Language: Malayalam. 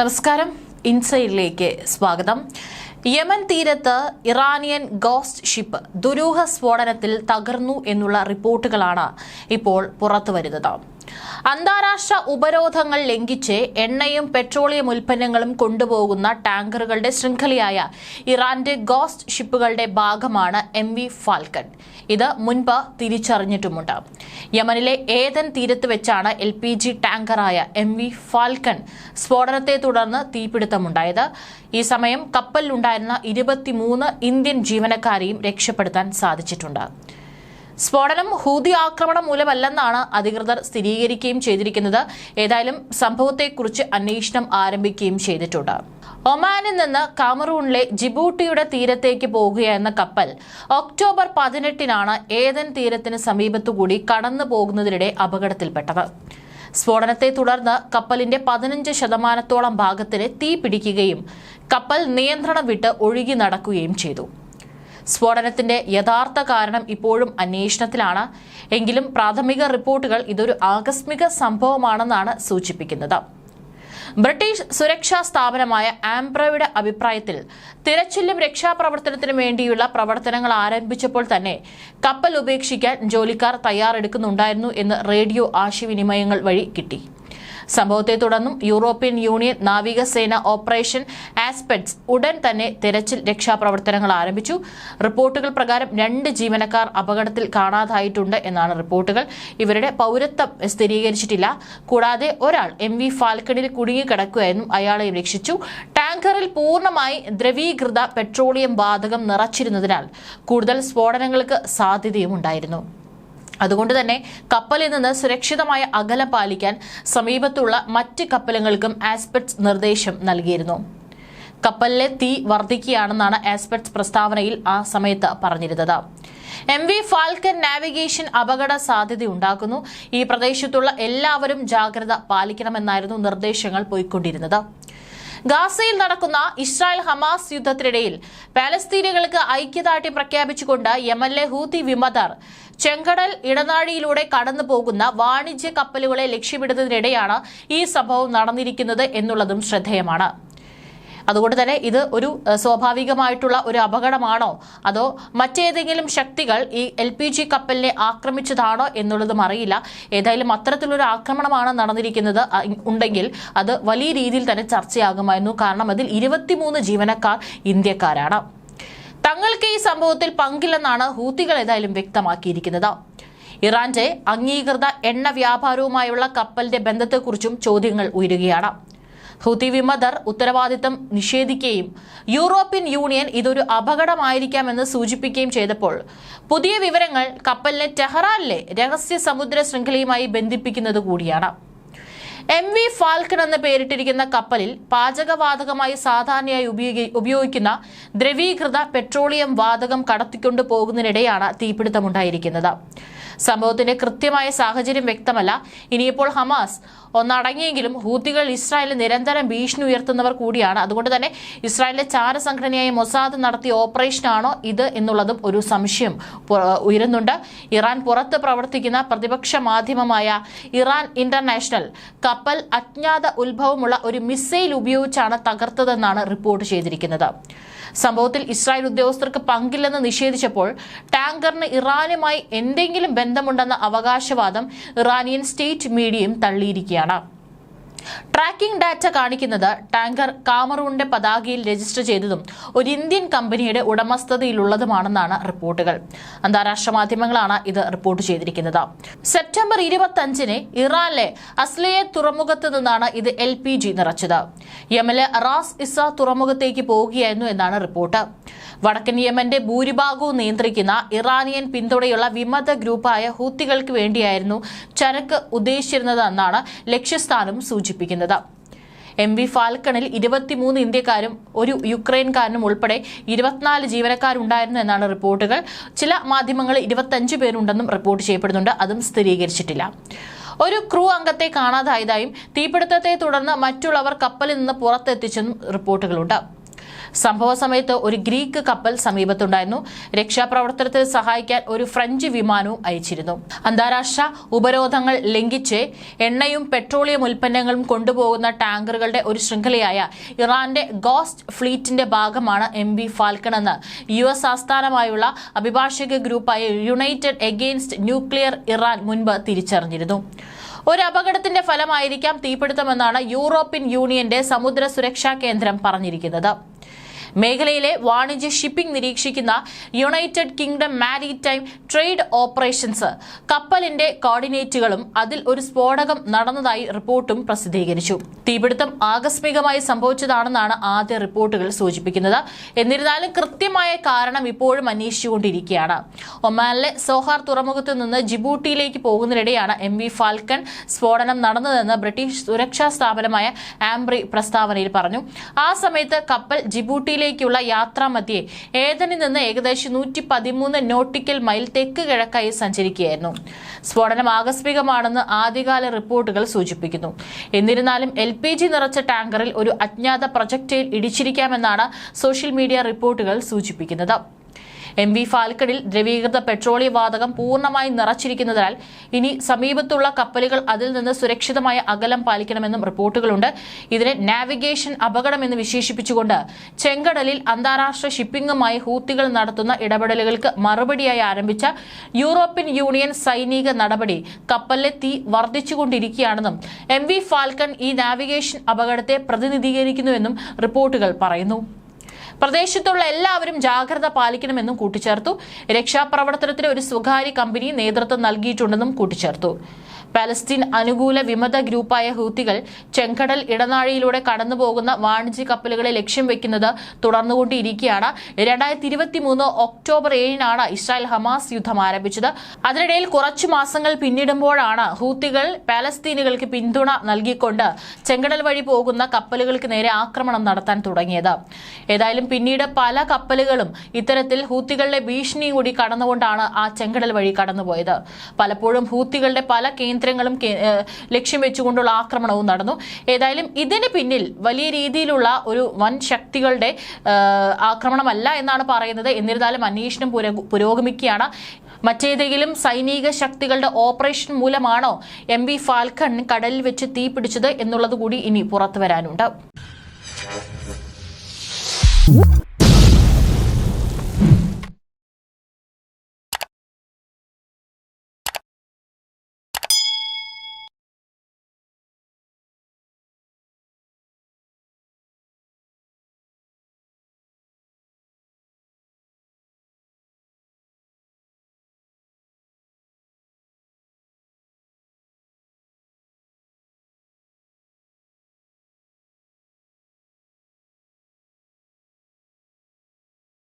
നമസ്കാരം. ഇൻസൈഡിലേക്ക് സ്വാഗതം. യമൻ തീരത്ത് ഇറാനിയൻ ഗോസ്റ്റ് ഷിപ്പ് ദുരൂഹ സ്ഫോടനത്തിൽ തകർന്നു എന്നുള്ള റിപ്പോർട്ടുകളാണ് ഇപ്പോൾ പുറത്തുവരുന്നത്. അന്താരാഷ്ട്ര ഉപരോധങ്ങൾ ലംഘിച്ച് എണ്ണയും പെട്രോളിയം ഉൽപ്പന്നങ്ങളും കൊണ്ടുപോകുന്ന ടാങ്കറുകളുടെ ശൃംഖലയായ ഇറാന്റെ ഗോസ്റ്റ് ഷിപ്പുകളുടെ ഭാഗമാണ് എം വി ഫാൽക്കൺ. ഇത് മുൻപ് തിരിച്ചറിഞ്ഞിട്ടുമുണ്ട്. യമനിലെ ഏതൻ തീരത്ത് വെച്ചാണ് എൽ പി ജി ടാങ്കറായ എം വി ഫാൽക്കൺ സ്ഫോടനത്തെ തുടർന്ന് തീപിടുത്തമുണ്ടായത്. ഈ സമയം കപ്പലിലുണ്ടായിരുന്ന ഇരുപത്തിമൂന്ന് ഇന്ത്യൻ ജീവനക്കാരെയും രക്ഷപ്പെടുത്താൻ സാധിച്ചിട്ടുണ്ട്. സ്ഫോടനം ഹൂതി ആക്രമണം മൂലമല്ലെന്നാണ് അധികൃതർ സ്ഥിരീകരിക്കുകയും ചെയ്തിരിക്കുന്നത്. ഏതായാലും സംഭവത്തെക്കുറിച്ച് അന്വേഷണം ആരംഭിക്കുകയും ചെയ്തിട്ടുണ്ട്. ഒമാനിൽ നിന്ന് കാമറൂണിലെ ജിബൂട്ടിയുടെ തീരത്തേക്ക് പോകുകയെന്ന കപ്പൽ ഒക്ടോബർ പതിനെട്ടിനാണ് ഏതൻ തീരത്തിന് സമീപത്തുകൂടി കടന്നു പോകുന്നതിനിടെ അപകടത്തിൽപ്പെട്ടത്. സ്ഫോടനത്തെ തുടർന്ന് കപ്പലിന്റെ പതിനഞ്ച് ശതമാനത്തോളം ഭാഗത്തിന് തീ പിടിക്കുകയും കപ്പൽ നിയന്ത്രണം വിട്ട് ഒഴുകി നടക്കുകയും ചെയ്തു. സ്ഫോടനത്തിന്റെ യഥാർത്ഥ കാരണം ഇപ്പോഴും അന്വേഷണത്തിലാണ്. എങ്കിലും പ്രാഥമിക റിപ്പോർട്ടുകൾ ഇതൊരു ആകസ്മിക സംഭവമാണെന്നാണ് സൂചിപ്പിക്കുന്നത്. ബ്രിട്ടീഷ് സുരക്ഷാ സ്ഥാപനമായ ആംബ്രയുടെ അഭിപ്രായത്തിൽ തിരച്ചിലും രക്ഷാപ്രവർത്തനത്തിനും വേണ്ടിയുള്ള പ്രവർത്തനങ്ങൾ ആരംഭിച്ചപ്പോൾ തന്നെ കപ്പൽ ഉപേക്ഷിക്കാൻ ജോലിക്കാർ തയ്യാറെടുക്കുന്നുണ്ടായിരുന്നു എന്ന് റേഡിയോ ആശയവിനിമയങ്ങൾ വഴി കിട്ടി. സംഭവത്തെ തുടർന്നും യൂറോപ്യൻ യൂണിയൻ നാവികസേന ഓപ്പറേഷൻ ആസ്പെക്ട്സ് ഉടൻ തന്നെ തെരച്ചിൽ രക്ഷാപ്രവർത്തനങ്ങൾ ആരംഭിച്ചു. റിപ്പോർട്ടുകൾ പ്രകാരം രണ്ട് ജീവനക്കാർ അപകടത്തിൽ കാണാതായിട്ടുണ്ട് എന്നാണ് റിപ്പോർട്ടുകൾ. ഇവരുടെ പൗരത്വം സ്ഥിരീകരിച്ചിട്ടില്ല. കൂടാതെ ഒരാൾ എം വി ഫാൽക്കണിൽ കുടുങ്ങിക്കിടക്കുകയായിരുന്നു അയാളെ രക്ഷിച്ചു. ടാങ്കറിൽ പൂർണമായി ദ്രവീകൃത പെട്രോളിയം വാതകം നിറച്ചിരുന്നതിനാൽ കൂടുതൽ സ്ഫോടനങ്ങൾക്ക് സാധ്യതയും ഉണ്ടായിരുന്നു അതുകൊണ്ട് തന്നെ കപ്പലിൽ നിന്ന് സുരക്ഷിതമായ അകലം പാലിക്കാൻ സമീപത്തുള്ള മറ്റ് കപ്പലുകൾക്കും ആസ്പെക്ട്സ് നിർദ്ദേശം നൽകിയിരുന്നു. കപ്പലിലെ തീ വർദ്ധിക്കുകയാണെന്നാണ് ആസ്പെക്ട്സ് പ്രസ്താവനയിൽ ആ സമയത്ത് പറഞ്ഞിരുന്നത്. എം വി ഫാൽക്കൻ നാവിഗേഷൻ അപകട സാധ്യതയുണ്ടാക്കുന്നു. ഈ പ്രദേശത്തുള്ള എല്ലാവരും ജാഗ്രത പാലിക്കണമെന്നായിരുന്നു നിർദ്ദേശങ്ങൾ പോയിക്കൊണ്ടിരുന്നത്. ഗാസയിൽ നടക്കുന്ന ഇസ്രായേൽ ഹമാസ് യുദ്ധത്തിനിടയിൽ പാലസ്തീനികൾക്ക് ഐക്യദാർഢ്യം പ്രഖ്യാപിച്ചുകൊണ്ട് യമനിലെ ഹൂതി വിമതർ ചെങ്കടൽ ഇടനാഴിയിലൂടെ കടന്നു പോകുന്ന വാണിജ്യ കപ്പലുകളെ ലക്ഷ്യമിടുന്നതിനിടെയാണ് ഈ സംഭവം നടന്നിരിക്കുന്നത് എന്നുള്ളതും ശ്രദ്ധേയമാണ്. അതുകൊണ്ട് തന്നെ ഇത് ഒരു സ്വാഭാവികമായിട്ടുള്ള ഒരു അപകടമാണോ? അതോ മറ്റേതെങ്കിലും ശക്തികൾ ഈ എൽ പി ജി കപ്പലിനെ ആക്രമിച്ചതാണോ എന്നുള്ളതും അറിയില്ല. ഏതായാലും അത്തരത്തിലൊരു ആക്രമണമാണ് നടന്നിരിക്കുന്നത് ഉണ്ടെങ്കിൽ അത് വലിയ രീതിയിൽ തന്നെ ചർച്ചയാകുമായിരുന്നു. കാരണം അതിൽ ഇരുപത്തിമൂന്ന് ജീവനക്കാർ ഇന്ത്യക്കാരാണ്. തങ്ങൾക്ക് ഈ സംഭവത്തിൽ പങ്കില്ലെന്നാണ് ഹൂത്തികൾ ഏതായാലും വ്യക്തമാക്കിയിരിക്കുന്നത്. ഇറാന്റെ അംഗീകൃത എണ്ണ വ്യാപാരവുമായുള്ള കപ്പലിന്റെ ബന്ധത്തെക്കുറിച്ചും ചോദ്യങ്ങൾ ഉയരുകയാണ്. ഹൂത്തി വിമതർ ഉത്തരവാദിത്തം നിഷേധിക്കുകയും യൂറോപ്യൻ യൂണിയൻ ഇതൊരു അപകടമായിരിക്കാമെന്ന് സൂചിപ്പിക്കുകയും ചെയ്തപ്പോൾ പുതിയ വിവരങ്ങൾ കപ്പലിനെ ടെഹ്റാനിലെ രഹസ്യ സമുദ്ര ശൃംഖലയുമായി ബന്ധിപ്പിക്കുന്നത് കൂടിയാണ് എം വി ഫാൽക്കൺ എന്ന് പേരിട്ടിരിക്കുന്ന കപ്പലിൽ പാചകവാതകമായി സാധാരണയായി ഉപയോഗിക്കുന്ന ദ്രവീകൃത പെട്രോളിയം വാതകം കടത്തിക്കൊണ്ടു പോകുന്നതിനിടെയാണ് തീപിടുത്തമുണ്ടായിരിക്കുന്നത്. സംഭവത്തിന്റെ കൃത്യമായ സാഹചര്യം വ്യക്തമല്ല. ഇനിയിപ്പോൾ ഹമാസ് ഒന്നടങ്ങിയെങ്കിലും ഹൂത്തികൾ ഇസ്രായേലിൽ നിരന്തരം ഭീഷണി ഉയർത്തുന്നവർ കൂടിയാണ്. അതുകൊണ്ട് തന്നെ ഇസ്രായേലിലെ ചാരസംഘടനയായ മൊസാദ് നടത്തിയ ഓപ്പറേഷനാണോ ഇത് എന്നുള്ളതും ഒരു സംശയം ഉയരുന്നുണ്ട്. ഇറാൻ പുറത്ത് പ്രവർത്തിക്കുന്ന പ്രതിപക്ഷ മാധ്യമമായ ഇറാൻ ഇന്റർനാഷണൽ കപ്പൽ അജ്ഞാത ഉത്ഭവമുള്ള ഒരു മിസൈൽ ഉപയോഗിച്ചാണ് തകർത്തതെന്നാണ് റിപ്പോർട്ട് ചെയ്തിരിക്കുന്നത്. സംഭവത്തിൽ ഇസ്രായേൽ ഉദ്യോഗസ്ഥർക്ക് പങ്കില്ലെന്ന് നിഷേധിച്ചപ്പോൾ ടാങ്കറിന് ഇറാനുമായി എന്തെങ്കിലും ബന്ധമുണ്ടെന്ന അവകാശവാദം ഇറാനിയൻ സ്റ്റേറ്റ് മീഡിയയും തള്ളിയിരിക്കുകയാണ്. up. ട്രാക്കിംഗ് ഡാറ്റ കാണിക്കുന്നത് ടാങ്കർ കാമറൂണിന്റെ പതാകയിൽ രജിസ്റ്റർ ചെയ്തതും ഒരു ഇന്ത്യൻ കമ്പനിയുടെ ഉടമസ്ഥതയിലുള്ളതുമാണെന്നാണ് റിപ്പോർട്ടുകൾ. അന്താരാഷ്ട്ര മാധ്യമങ്ങളാണ് ഇത് റിപ്പോർട്ട് ചെയ്തിരിക്കുന്നത്. സെപ്റ്റംബർ ഇരുപത്തി അഞ്ചിന് ഇറാനിലെ അസ്ലയെ തുറമുഖത്ത് നിന്നാണ് ഇത് എൽ പി ജി നിറച്ചത്. യമനിലെ റാസ് ഇസ തുറമുഖത്തേക്ക് പോവുകയായിരുന്നു എന്നാണ് റിപ്പോർട്ട്. വടക്കൻ യമന്റെ ഭൂരിഭാഗവും നിയന്ത്രിക്കുന്ന ഇറാനിയൻ പിന്തുണയുള്ള വിമത ഗ്രൂപ്പായ ഹൂത്തികൾക്ക് വേണ്ടിയായിരുന്നു ചരക്ക് ഉദ്ദേശിച്ചിരുന്നതെന്നാണ് ലക്ഷ്യസ്ഥാനം സൂചിപ്പിക്കുന്നത് എം വി ഫാൽക്കണിൽ ഇരുപത്തിമൂന്ന് ഇന്ത്യക്കാരും ഒരു യുക്രൈൻകാരനും ഉൾപ്പെടെ ഇരുപത്തിനാല് ജീവനക്കാരുണ്ടായിരുന്നു എന്നാണ് റിപ്പോർട്ടുകൾ. ചില മാധ്യമങ്ങൾ ഇരുപത്തഞ്ച് പേരുണ്ടെന്നും റിപ്പോർട്ട് ചെയ്യപ്പെടുന്നുണ്ട്. അതും സ്ഥിരീകരിച്ചിട്ടില്ല. ഒരു ക്രൂ അംഗത്തെ കാണാതായതായും തീപിടുത്തത്തെ തുടർന്ന് മറ്റുള്ളവർ കപ്പലിൽ നിന്ന് പുറത്തെത്തിച്ചെന്നും റിപ്പോർട്ടുകളുണ്ട്. സംഭവ സമയത്ത് ഒരു ഗ്രീക്ക് കപ്പൽ സമീപത്തുണ്ടായിരുന്നു. രക്ഷാപ്രവർത്തനത്തിൽ സഹായിക്കാൻ ഒരു ഫ്രഞ്ച് വിമാനവും അയച്ചിരുന്നു. അന്താരാഷ്ട്ര ഉപരോധങ്ങൾ ലംഘിച്ച് എണ്ണയും പെട്രോളിയം ഉൽപ്പന്നങ്ങളും കൊണ്ടുപോകുന്ന ടാങ്കറുകളുടെ ഒരു ശൃംഖലയായ ഇറാന്റെ ഗോസ്റ്റ് ഫ്ലീറ്റിന്റെ ഭാഗമാണ് എം ബി ഫാൽക്കൺ എന്ന് യു എസ് ആസ്ഥാനമായുള്ള അഭിഭാഷക ഗ്രൂപ്പായ യുണൈറ്റഡ് എഗെയിൻസ്റ്റ് ന്യൂക്ലിയർ ഇറാൻ മുൻപ് തിരിച്ചറിഞ്ഞിരുന്നു. ഒരു അപകടത്തിന്റെ ഫലമായിരിക്കാം തീപിടുത്തമെന്നാണ് യൂറോപ്യൻ യൂണിയന്റെ സമുദ്ര സുരക്ഷാ കേന്ദ്രം പറഞ്ഞിരിക്കുന്നത്. മേഖലയിലെ വാണിജ്യ ഷിപ്പിംഗ് നിരീക്ഷിക്കുന്ന United Kingdom Maritime Trade Operations. കപ്പലിന്റെ കോർഡിനേറ്റുകളും അതിൽ ഒരു സ്ഫോടകം നടന്നതായി റിപ്പോർട്ടും പ്രസിദ്ധീകരിച്ചു. തീപിടുത്തം ആകസ്മികമായി സംഭവിച്ചതാണെന്നാണ് ആദ്യ റിപ്പോർട്ടുകൾ സൂചിപ്പിക്കുന്നത്. എന്നിരുന്നാലും കൃത്യമായ കാരണം ഇപ്പോഴും അന്വേഷിച്ചുകൊണ്ടിരിക്കുകയാണ്. ഒമാനിലെ സോഹാർ തുറമുഖത്ത് നിന്ന് ജിബൂട്ടിയിലേക്ക് പോകുന്നതിനിടെയാണ് എം വി ഫാൽക്കൺ സ്ഫോടനം നടന്നതെന്ന് ബ്രിട്ടീഷ് സുരക്ഷാ സ്ഥാപനമായ ആംബ്രി പ്രസ്താവനയിൽ പറഞ്ഞു. ആ സമയത്ത് കപ്പൽ ജിബൂട്ടിയിലേക്കുള്ള യാത്രാമധ്യേ ഏതനിൽ നിന്ന് ഏകദേശം നൂറ്റി പതിമൂന്ന് നോട്ടിക്കൽ മൈൽ തെക്ക് കിഴക്കായി സഞ്ചരിക്കുകയായിരുന്നു. സ്ഫോടനം ആകസ്മികമാണെന്ന് ആദ്യകാല റിപ്പോർട്ടുകൾ സൂചിപ്പിക്കുന്നു. എന്നിരുന്നാലും എൽ പി ജി നിറച്ച ടാങ്കറിൽ ഒരു അജ്ഞാത പ്രൊജക്ടൈൽ ഇടിച്ചിരിക്കാമെന്നാണ് സോഷ്യൽ മീഡിയ റിപ്പോർട്ടുകൾ സൂചിപ്പിക്കുന്നത്. എം വി ഫാൽക്കണിൽ ദ്രവീകൃത പെട്രോളിയം വാതകം പൂർണമായി നിറച്ചിരിക്കുന്നതിനാൽ ഇനി സമീപത്തുള്ള കപ്പലുകൾ അതിൽ നിന്ന് സുരക്ഷിതമായ അകലം പാലിക്കണമെന്നും റിപ്പോർട്ടുകളുണ്ട്. ഇതിനെ നാവിഗേഷൻ അപകടമെന്ന് വിശേഷിപ്പിച്ചുകൊണ്ട് ചെങ്കടലിൽ അന്താരാഷ്ട്ര ഷിപ്പിംഗുമായി ഹൂത്തികൾ നടത്തുന്ന ഇടപെടലുകൾക്ക് മറുപടിയായി ആരംഭിച്ച യൂറോപ്യൻ യൂണിയൻ സൈനിക നടപടി കപ്പലിലെ തീ വർദ്ധിച്ചുകൊണ്ടിരിക്കുകയാണെന്നും എം വി ഫാൽക്കൺ ഈ നാവിഗേഷൻ അപകടത്തെ പ്രതിനിധീകരിക്കുന്നുവെന്നും റിപ്പോർട്ടുകൾ പറയുന്നു. പ്രദേശത്തുള്ള എല്ലാവരും ജാഗ്രത പാലിക്കണമെന്നും കൂട്ടിച്ചേർത്തു. രക്ഷാപ്രവർത്തനത്തിന് ഒരു സ്വകാര്യ കമ്പനി നേതൃത്വം നൽകിയിട്ടുണ്ടെന്നും കൂട്ടിച്ചേർത്തു. പാലസ്തീൻ അനുകൂല വിമത ഗ്രൂപ്പായ ഹൂത്തികൾ ചെങ്കടൽ ഇടനാഴിയിലൂടെ കടന്നുപോകുന്ന വാണിജ്യ കപ്പലുകളെ ലക്ഷ്യം വെക്കുന്നത് തുടർന്നുകൊണ്ടിരിക്കുകയാണ്. രണ്ടായിരത്തി ഇരുപത്തി മൂന്ന് ഒക്ടോബർ ഏഴിനാണ് ഇസ്രായേൽ ഹമാസ് യുദ്ധം ആരംഭിച്ചത്. അതിനിടയിൽ കുറച്ചു മാസങ്ങൾ പിന്നിടുമ്പോഴാണ് ഹൂത്തികൾ പാലസ്തീനുകൾക്ക് പിന്തുണ നൽകിക്കൊണ്ട് ചെങ്കടൽ വഴി പോകുന്ന കപ്പലുകൾക്ക് നേരെ ആക്രമണം നടത്താൻ തുടങ്ങിയത്. ഏതായാലും പിന്നീട് പല കപ്പലുകളും ഇത്തരത്തിൽ ഹൂത്തികളുടെ ഭീഷണി കൂടി കടന്നുകൊണ്ടാണ് ആ ചെങ്കടൽ വഴി കടന്നുപോയത്. പലപ്പോഴും ഹൂത്തികളുടെ പല കേന്ദ്രങ്ങളും ലക്ഷ്യം വെച്ചുകൊണ്ടുള്ള ആക്രമണവും നടന്നു. ഏതായാലും ഇതിന് പിന്നിൽ വലിയ രീതിയിലുള്ള ഒരു വൻ ശക്തികളുടെ ആക്രമണമല്ല എന്നാണ് പറയുന്നത്. എന്നിരുന്നാലും അന്വേഷണം പുരോഗമിക്കുകയാണ്. മറ്റേതെങ്കിലും സൈനിക ശക്തികളുടെ ഓപ്പറേഷൻ മൂലമാണോ എം വി ഫാൽക്കൺ കടലിൽ വെച്ച് തീ പിടിച്ചത് എന്നുള്ളത് കൂടി ഇനി പുറത്തു വരാനുണ്ട്.